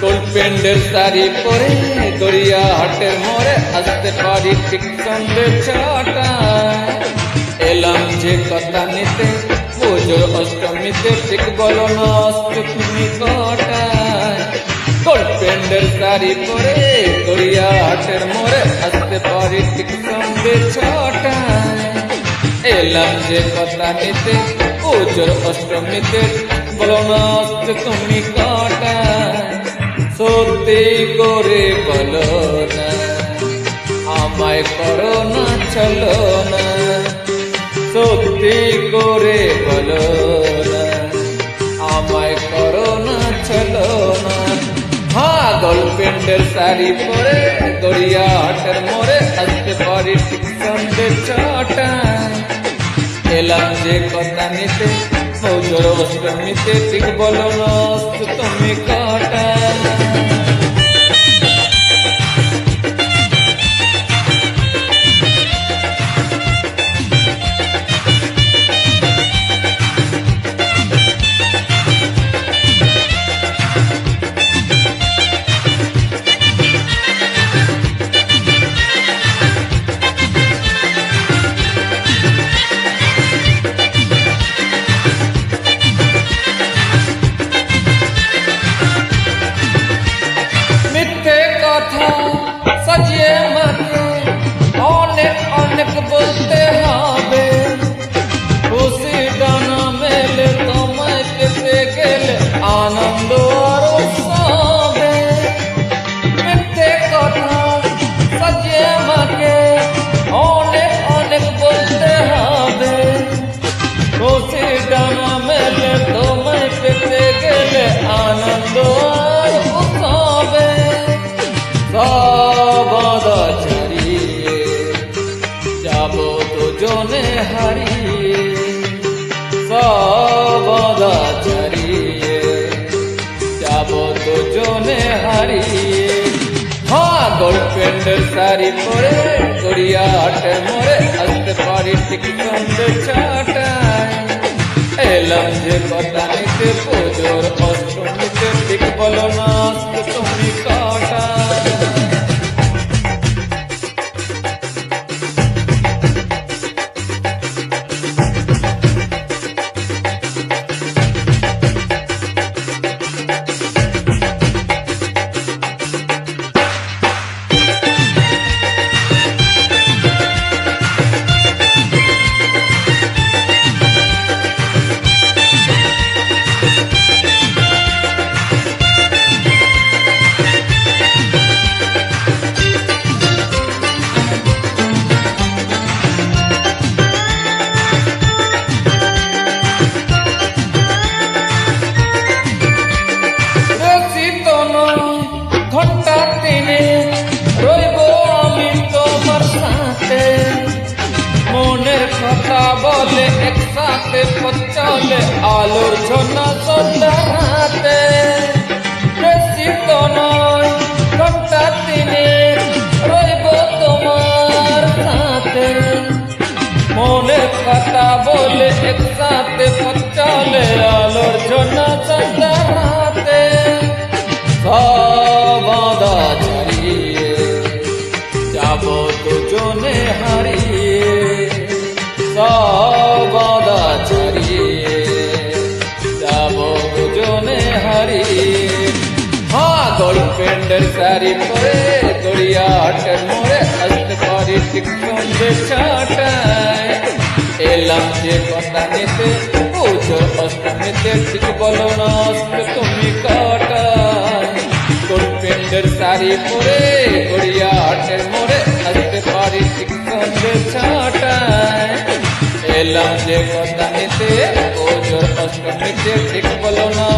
প্যান্ডেল শাড়ি পরে গড়িয়া হাটের মোড়ে আসতে পারি ঠিক সন্ধ্যে ছটায়। এলাম যে কথা নিতে, পুজোর অষ্টমীতে ঠিক বলো না, অষ্টমী কটায়। তোর প্যান্ডেল শাড়ি পরে গড়িয়া হাটের মোড়ে আসতে পারি ঠিক সন্ধ্যে ছটায়। এলাম যে কথা নিতে, পুজোর অষ্টমীতে বলো না, অষ্টমী কটায়। সত্যি করে বলো না, আমায় করো না, চলো না। সত্যি করে বলো না, আমায় করো না, চলো না। হ্যাঁ গোলপেন্ডের শাড়ি পরে গড়িয়া হাটের মোড়ে আসতে পারি ঠিক সন্ধ্যে ছটায় এলাম যে কথা নিতে পুজোর অষ্টমীতে ঠিক বলো না তুমি কাটা। গোলপেন্ডের শাড়ি পরে, গড়িয়া হাটের মোড়ে আসতে পারি ঠিক সুন্দর ছটায়। এলাম যে কথা নিতে, পুজোর অষ্টমীতে ঠিক বলো না। বলে একসাথে চলে, আলোর ঝোনা সন্ধ্যাতে বেশি তো নয়, ঘণ্টা তিনে রইব তোমার বলে একসাথে চলে, আলোর জন্য চন্দ্রাতে সবাদা ছাড়িয়ে যাব দুজনে হারিয়ে। সবাদা ছাড়িয়ে যাব দুজনে হারিয়ে হ্যাঁ গোলপেন্ডের শাড়ি পরে গড়িয়া হাটের মোড়ে আসতে পারি ঠিক এলাম যে কথা নিতে পুজো অষ্টমীতে ঠিক বলো না আজকে তুমি কাটায়। গোলপেন্ডের শাড়ি পরে গড়িয়া হাটের মোড়ে এলাম যে কথা নিতে পুজোর অষ্টমীতে ঠিক বলো